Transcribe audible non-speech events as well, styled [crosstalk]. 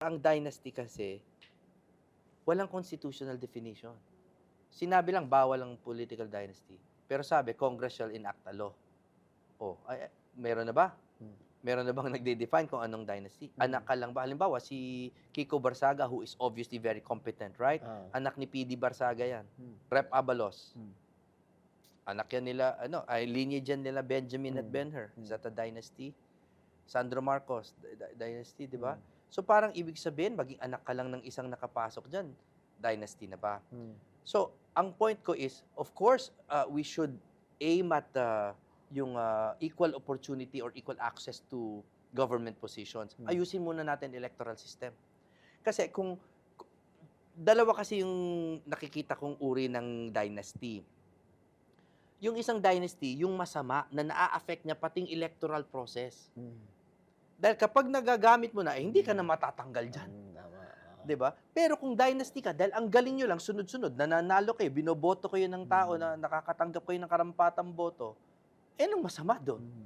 Ang dynasty kasi, walang constitutional definition. Sinabi lang, bawal ang political dynasty. Pero sabi, Congress shall enact a law. Oh, ay, ay, meron na ba? Hmm. Meron na bang [laughs] nagde-define kung anong dynasty? Hmm. Anak ka lang ba? Halimbawa, si Kiko Barsaga, who is obviously very competent, right? Ah. Anak ni PD Barsaga yan. Hmm. Rep Abalos. Hmm. Anak yan nila, ano, ay lineage yan nila Benjamin at Hmm. Benher. Is Hmm. that a dynasty? Sandro Marcos, dy- dy- dynasty, di ba? Hmm. So parang ibig sabihin, maging anak ka lang ng isang nakapasok dyan, dynasty na ba? Hmm. So, ang point ko is, of course, uh, we should aim at uh, yung uh, equal opportunity or equal access to government positions. Hmm. Ayusin muna natin electoral system. Kasi kung dalawa kasi yung nakikita kong uri ng dynasty. Yung isang dynasty, yung masama na naa-affect niya pating electoral process. Hmm. Dahil kapag nagagamit mo na, eh, hindi ka na matatanggal dyan. Hmm, ah. 'di ba? Pero kung dynasty ka, dahil ang galing nyo lang, sunod-sunod, nananalo kayo, binoboto kayo ng tao Mm. na nakakatanggap kayo ng karampatang boto, eh, anong masama doon? Hmm.